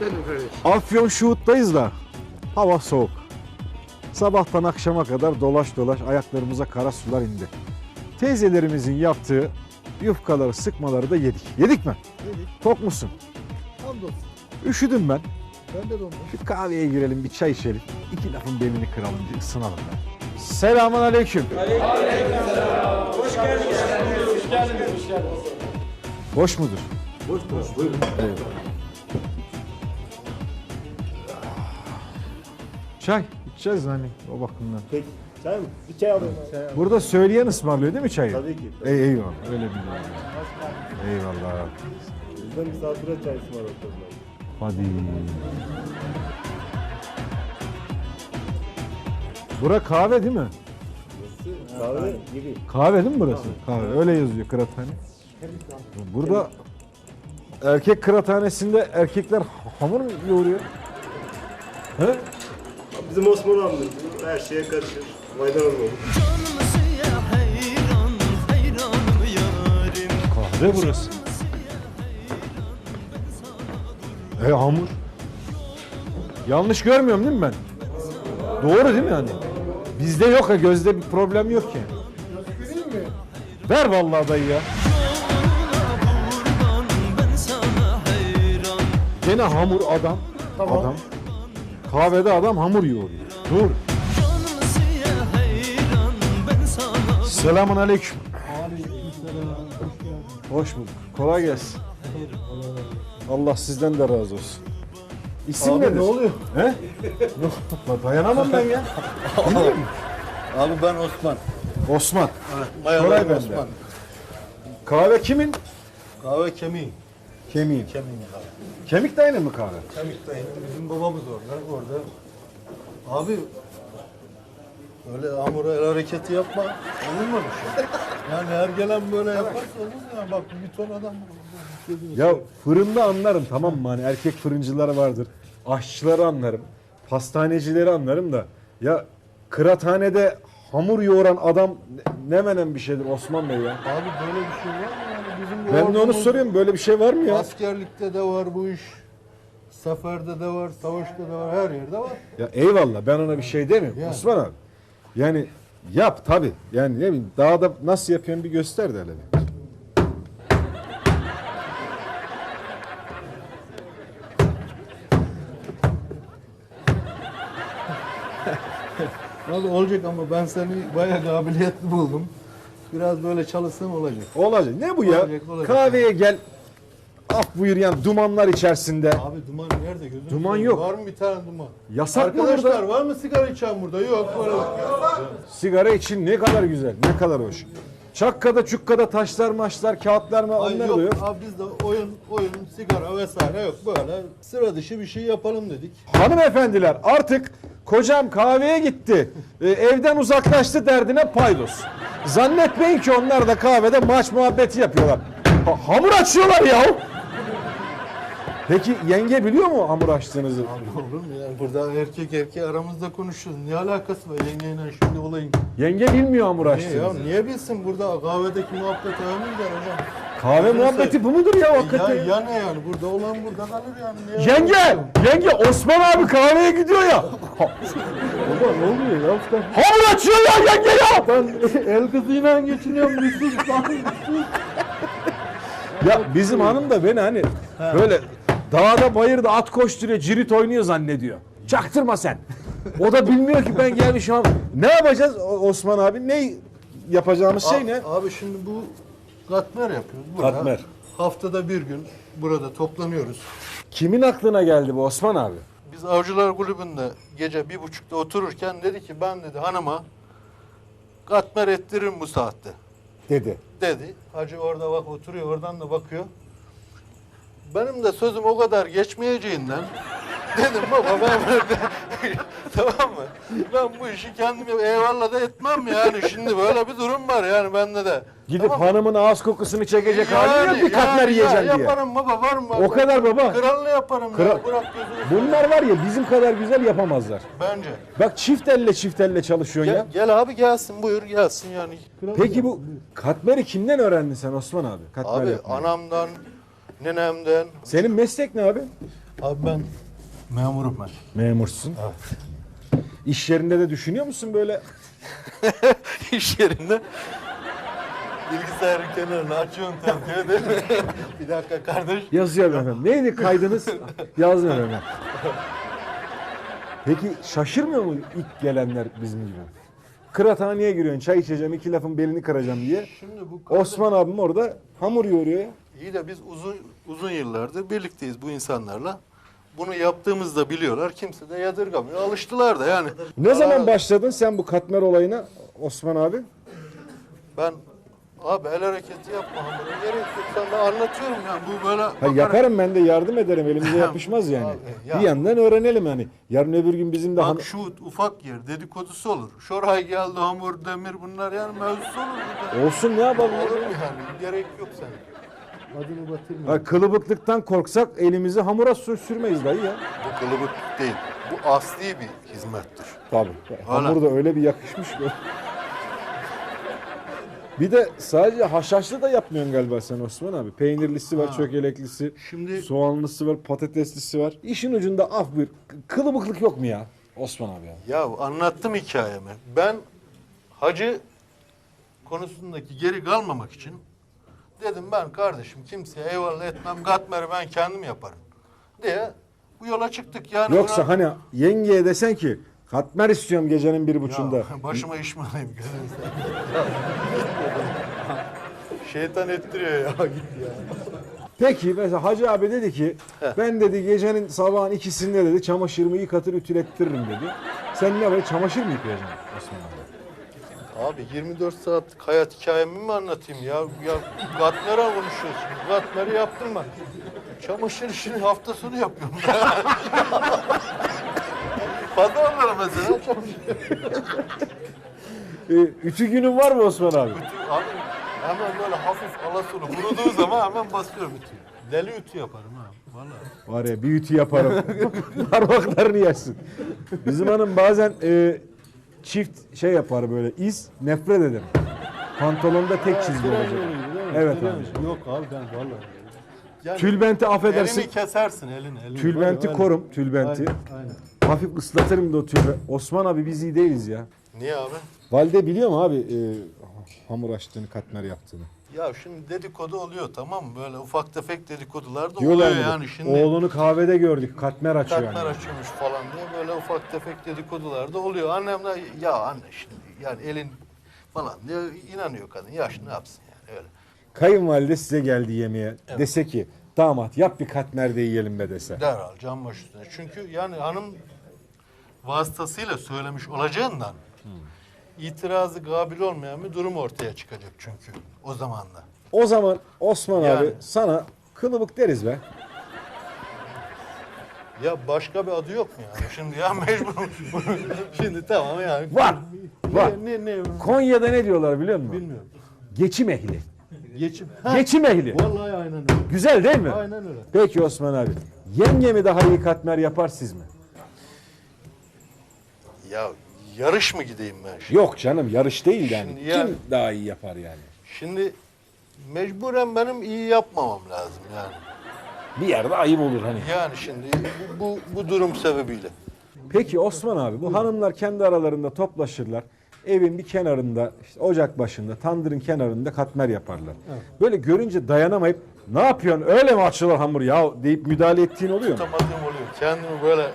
Efendim kardeşim. Afyon Şuhut'tayız da hava soğuk. Sabahtan akşama kadar dolaş dolaş ayaklarımıza kara sular indi. Teyzelerimizin yaptığı yufkaları, sıkmaları da yedik. Yedik mi? Yedik. Tok musun? Hamdolsun. Üşüdüm ben. Ben de dondum. Şu kahveye girelim, bir çay içelim. İki lafın belini kıralım, bir ısınalım. be. Selamun aleyküm. Hoş mudur? Hoş bulduk. Buyurun. Eyvallah. Çay içeceğiz hani o bakımdan. Peki. Çay mı? Bir çay alayım. Çay Burada söyleyen ısmarlıyor değil mi çayı? Tabii ki. Ey, eyvallah. Öyle bir Eyvallah. Bizden misafire çay ısmarlatalım. Hadi. Bura kahve değil mi? Kahve gibi. Kahve değil mi burası? Kahve. Öyle yazıyor kıraathane. Burada erkek kıraathanesinde erkekler hamur mu yoğuruyor? He? Bizim Osman amca her şeye karışır. Maydanoz olur. Kahve burası. E hamur. Yanlış görmüyorum değil mi ben? Doğru değil mi yani? Bizde yok ha gözde bir problem yok ki. Ver vallahi dayı ya. Gene hamur adam. Adam. Kahvede adam hamur yoğuruyor. Dur. Selamun aleyküm. Hoş bulduk. Kolay gelsin. Allah sizden de razı olsun. İsim Abi nedir? ne oluyor? He? Lan Dayanamam ben ya. Abi ben Osman. Osman. Mayalı Kolay bende. Osman. Kahve kimin? Kahve kemiği. Kemiğin. Kemiği abi. Kemik dayının mı kahve? Kemik dayı. Bizim babamız orada. Orada. Abi öyle hamura el hareketi yapma. Olur mu bir şey? Yani her gelen böyle yaparsa olur ya? Bak bir ton adam. Ya fırında anlarım tamam mı? Hani erkek fırıncılar vardır. Aşçıları anlarım. Pastanecileri anlarım da. Ya kıraathanede hamur yoğuran adam ne ne menen bir şeydir Osman Bey ya. Abi böyle bir şey var mı Ben de onu ordumuz- soruyorum böyle bir şey var mı ya? Askerlikte de var bu iş. Seferde de var, savaşta da var, her yerde var. Ya eyvallah ben ona bir şey demiyorum Yani. Osman abi. Yani yap tabi. Yani ne bileyim dağda nasıl yapıyorsun bir göster de hele. bir. Nasıl olacak ama ben seni bayağı kabiliyetli buldum. Biraz böyle çalışsan olacak. Olacak. Ne bu ya? Olacak, olacak. Kahveye gel. Af buyur yani dumanlar içerisinde. Abi duman nerede gözünü Duman yok. Var mı bir tane duman? Yasak mı Arkadaşlar burada? var mı sigara içen burada? Yok. Böyle. Sigara için ne kadar güzel, ne kadar hoş. Çakkada çukkada taşlar maçlar, kağıtlar mı Ay onlar yok. yok. Abi biz de oyun, oyun, sigara vesaire yok. Böyle sıra dışı bir şey yapalım dedik. Hanımefendiler artık kocam kahveye gitti, e, evden uzaklaştı derdine paydos. Zannetmeyin ki onlar da kahvede maç muhabbeti yapıyorlar. Ha- hamur açıyorlar ya. Peki yenge biliyor mu hamur açtığınızı? Abi olur mu yani burada erkek erkeği aramızda konuşuyoruz. Ne alakası var yengeyle şimdi olayın? Yenge bilmiyor hamur Niye açtığınızı. ya? Niye bilsin burada kahvedeki muhabbet önemli der hocam. Kahve muhabbeti bu mudur ya Ya, hakikaten? ya ne yani? Burada olan burada kalır yani. Niye Yenge, yenge Osman abi kahveye gidiyor ya. Baba ne oluyor ya? Sen Hamur açıyor ya yenge ya. Ben el kızıyla geçiniyorum. Müslüm Ya bizim hanım da beni hani böyle dağda bayırda at koşturuyor, cirit oynuyor zannediyor. Çaktırma sen. O da bilmiyor ki ben gelmişim. abi. Ne yapacağız O- Osman abi? Ne yapacağımız şey ne? Abi şimdi bu katmer yapıyoruz. Burada. Katmer. Haftada bir gün burada toplanıyoruz. Kimin aklına geldi bu Osman abi? Biz Avcılar Kulübü'nde gece bir buçukta otururken dedi ki ben dedi hanıma katmer ettiririm bu saatte Dedi. dedi. Hacı orada bak oturuyor oradan da bakıyor. Benim de sözüm o kadar geçmeyeceğinden dedim baba ben böyle tamam mı? Ben bu işi kendim eyvallah da etmem yani şimdi böyle bir durum var yani bende de. Gidip Tamam mı? hanımın ağız kokusunu çekecek hali yok bir katmer yani yiyeceksin ya, diye. Yaparım baba var mı? O kadar baba. Kralını yaparım Kral- ya bırak gözünü. Bunlar var ya bizim kadar güzel yapamazlar. Bence. Bak çift elle çift elle çalışıyorsun ya. Gel, gel abi gelsin buyur gelsin yani. Peki bu katmeri kimden öğrendin sen Osman abi? Katmer Abi yapmayı. anamdan, nenemden. Senin meslek ne abi? Abi ben memurum ben. Memursun. İş yerinde de düşünüyor musun böyle? İş yerinde bilgisayarın kenarına açıyorsun tabii değil mi? bir dakika kardeş. Yazıyorum efendim. Neydi kaydınız? Yazmıyorum hemen. Peki şaşırmıyor mu ilk gelenler bizim gibi? Kıraathaneye giriyorsun çay içeceğim iki lafın belini kıracağım diye. Şimdi bu Osman abim orada hamur yoğuruyor. İyi de biz uzun uzun yıllardır birlikteyiz bu insanlarla. Bunu yaptığımızda biliyorlar. Kimse de yadırgamıyor. Alıştılar da yani. Ne zaman başladın sen bu katmer olayına Osman abi? Ben abi el hareketi yapma hamura. Gerek yok. Sana anlatıyorum yani. Bu böyle Ha, bakarak- yaparım ben de yardım ederim elimize yapışmaz yani. Abi, ya. Bir yandan öğrenelim hani. Yarın öbür gün bizim de Bak han- şu ufak yer dedikodusu olur. Şoray geldi hamur demir bunlar yani mevzusu olur. burada. olsun ne yapalım? Olur mu yani? Gerek yok senin. Adını batırma. Ha, kılıbıklıktan korksak elimizi hamura sür- sürmeyiz dayı ya. Bu kılıbık değil. Bu asli bir hizmettir. Tabii. Hamur da öyle bir yakışmış ki. Bir de sadece haşhaşlı da yapmıyorsun galiba sen Osman abi. Peynirlisi var, çökeleklisi, Şimdi- soğanlısı var, patateslisi var. İşin ucunda af bir kılıbıklık yok mu ya Osman abi ya? Ya anlattım hikayemi. Ben hacı konusundaki geri kalmamak için dedim ben kardeşim kimseye eyvallah etmem katmeri ben kendim yaparım diye bu yola çıktık yani. Yoksa buna- hani yengeye desen ki katmer istiyorum gecenin bir Ya, buçuğunda. başıma iş mi alayım gözünü seveyim. Şeytan ettiriyor ya git ya. Peki mesela Hacı abi dedi ki ben dedi gecenin sabahın ikisinde dedi çamaşırımı yıkatır ütülettiririm dedi. Sen ne böyle çamaşır mı yıkayacaksın Osman abi? Abi 24 saatlik hayat hikayemi mi anlatayım ya? Ya katmeri konuşuyorsun. Katmeri yaptım ben. Çamaşır işini hafta sonu yapıyorum. Pazarlara mesela çamaşır. Ee, ütü günün var mı Osman abi? Abi hemen böyle hafif alasolu kuruduğu zaman hemen basıyorum ütüyü. Deli ütü yaparım ha. Vallahi. Var ya bir ütü yaparım. Parmaklarını yersin. Bizim hanım bazen e, çift şey yapar böyle iz nefret ederim. Pantolonda tek çizgi olacak. Evet abi. Yok abi ben vallahi. Yani Tülbenti affedersin. Elini kesersin elini. elini. Tülbenti Aynen, korum tülbenti. Aynen. Hafif ıslatırım da o tülbe. Osman abi biz iyi değiliz ya. Niye abi? Valide biliyor mu abi e, hamur açtığını, katmer yaptığını? Ya şimdi dedikodu oluyor tamam mı? Böyle ufak tefek dedikodular da Diyorlar oluyor mı? yani şimdi. Oğlunu kahvede gördük, katmer açıyor. Katmer yani. açıyormuş falan diye böyle ufak tefek dedikodular da oluyor. Annem de ya anne şimdi yani elin falan diye inanıyor kadın. Yaş ne yapsın yani öyle. Kayınvalide size geldi yemeğe. Dese ki damat yap bir katmer de yiyelim be dese. Derhal can baş üstüne. Çünkü yani hanım vasıtasıyla söylemiş olacağından itirazı kabil olmayan bir durum ortaya çıkacak çünkü o zaman da. O zaman Osman Yani. abi sana kılıbık deriz be. Ya başka bir adı yok mu yani? Şimdi ya mecbur. Şimdi tamam yani. Var. Var. Ne, ne, ne? Konya'da ne diyorlar biliyor musun? Bilmiyorum. Geçim ehli. Geçim. Geçim ehli. Vallahi aynen öyle. Güzel değil mi? Aynen öyle. Peki Osman abi. Yenge mi daha iyi katmer yapar siz mi? Ya yarış mı gideyim ben şimdi? Yok canım yarış değil yani. Şimdi yani- Kim daha iyi yapar yani? Şimdi mecburen benim iyi yapmamam lazım yani. Bir yerde ayıp olur hani. Yani şimdi bu, bu, bu durum sebebiyle. Peki Osman abi bu hanımlar kendi aralarında toplaşırlar. Evin bir kenarında, işte ocak başında, tandırın kenarında katmer yaparlar. Böyle görünce dayanamayıp ne yapıyorsun öyle mi açılır hamur ya deyip müdahale ettiğin oluyor mu? Tutamadığım oluyor. Kendimi böyle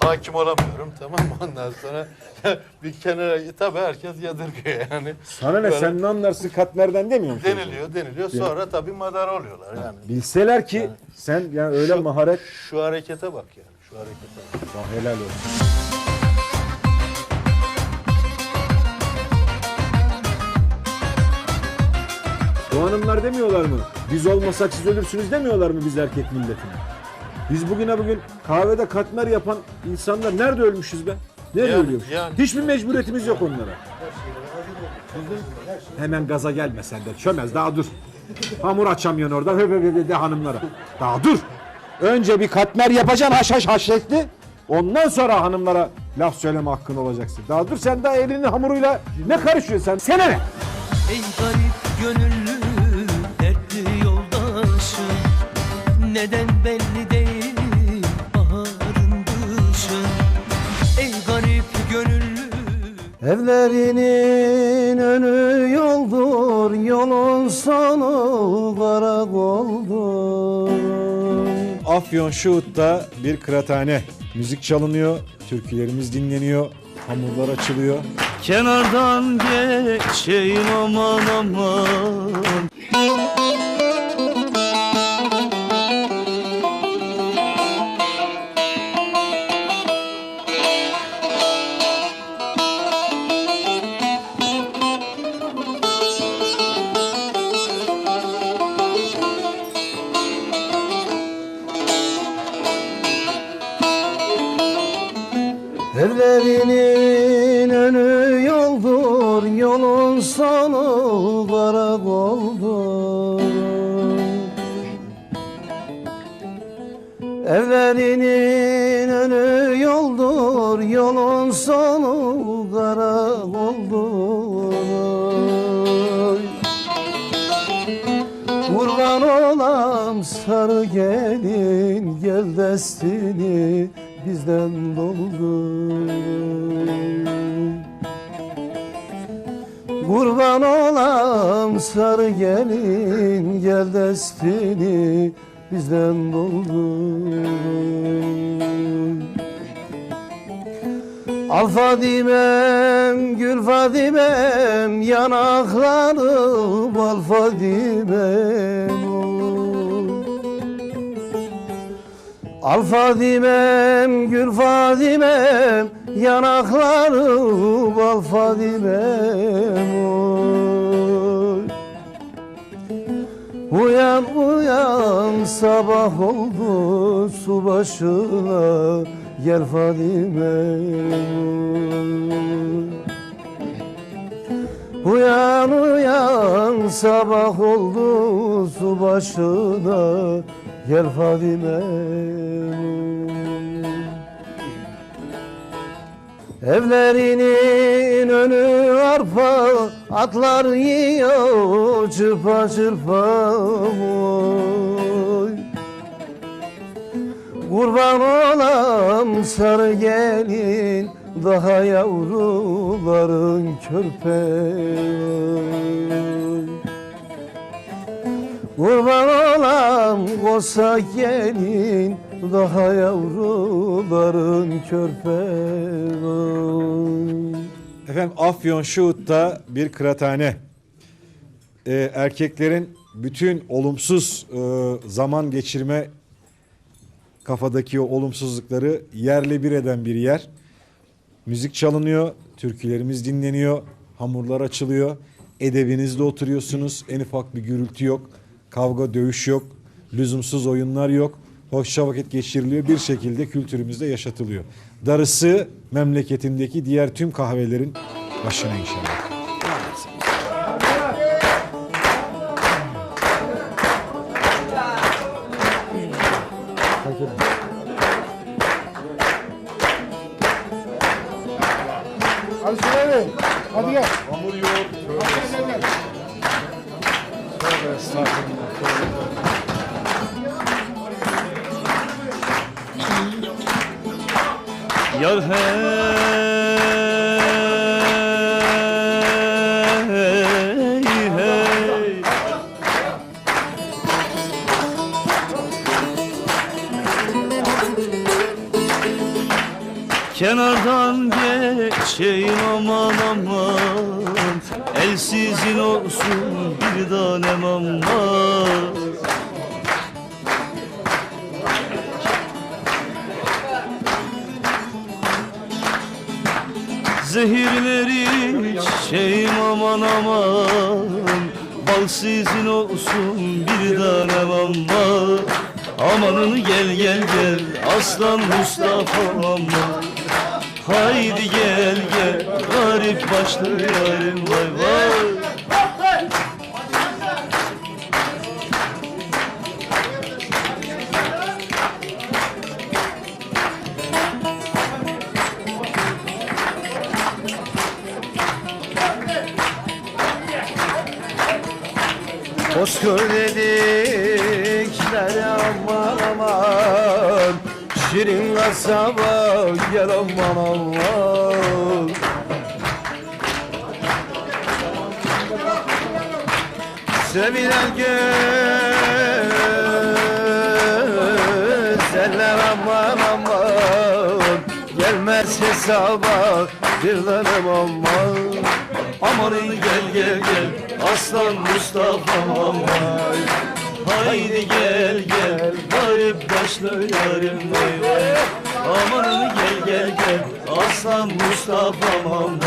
hakim olamıyorum tamam mı? Ondan sonra bir kenara tabii herkes yadırgıyor yani. Sana ne Böyle sen ne anlarsın katmerden demiyor musun? Deniliyor deniliyor sonra tabii madara oluyorlar yani. Bilseler ki sen yani öyle maharet Şu harekete bak yani şu harekete bak. Vah, helal olsun. Bu hanımlar demiyorlar mı? Biz olmasak siz ölürsünüz demiyorlar mı biz erkek milletine? Biz bugüne bugün kahvede katmer yapan insanlar nerede ölmüşüz be? Nerede Yani- ölüyoruz? yani. Hiçbir mecburiyetimiz yok onlara. Hemen gaza gelme sen de. Çömez daha dur. Hamur açamıyorsun orada. Hı hı de hanımlara. Daha dur. Önce bir katmer yapacaksın haş haş haşletli. Ondan sonra hanımlara laf söyleme hakkın olacaksın. Daha dur sen daha elinin hamuruyla ne karışıyorsun sen? Sene ne? Ey garip gönüllü dertli yoldaşım Neden belli Evlerinin önü yoldur, yolun sonu karakoldur. Afyon Şuhut'ta bir kıraathane. Müzik çalınıyor, türkülerimiz dinleniyor, hamurlar açılıyor. Kenardan geçeyim aman aman Evlerinin önü yoldur, yolun sonu karakoldur. Kurban olam sarı gelin gel destini bizden doldur. Kurban olam sarı gelin gel destini bizden doldur. Al Fadimem, Gül Fadimem, yanaklarım al Fadimem. Al Fadimem, Gül Fadimem, yanaklarım al Fadimem. oy. Uyan uyan sabah oldu su başına gel Fadime Uyan uyan sabah oldu su başına gel Fadime Evlerinin önü arpa Atlar yiyor çırpa çırpa oy. Kurban olam sarı gelin Daha yavruların körpe. Kurban olam kosa gelin Daha yavruların körpe. Efendim Afyon Şuhut'ta bir kıraathane. Ee, erkeklerin bütün olumsuz e, zaman geçirme kafadaki o olumsuzlukları yerle bir eden bir yer. Müzik çalınıyor, türkülerimiz dinleniyor, hamurlar açılıyor. Edebinizle oturuyorsunuz. En ufak bir gürültü yok. Kavga, dövüş yok. Lüzumsuz oyunlar yok. Hoşça vakit geçiriliyor. Bir şekilde kültürümüzde yaşatılıyor. Darısı memleketindeki diğer tüm kahvelerin başına inşallah. Hadi Süleyman. Hadi gel. Yar hey hey. Kenardan geçeyim aman aman. Elsizin olsun bir tanem aman Zehirleri içeyim aman aman. Bal sizin olsun bir tanem aman Amanın gel gel gel aslan Mustafa aman. Haydi gel gel garip başlı yarim vay vay Kör dedikleri aman aman. Şirin kasaba gel aman aman. Sevilen güzeller aman aman. Gelmez hesaba bir tanem aman. Amanın gel gel gel. Aslan Mustafa'm aman Haydi gel gel. Garip başlı yarim vay Amanın gel gel gel. Aslan Mustafa'm aman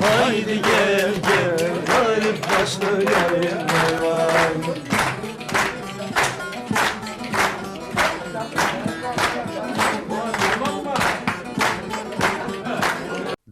Haydi gel gel. Garip başlı yarim vay vay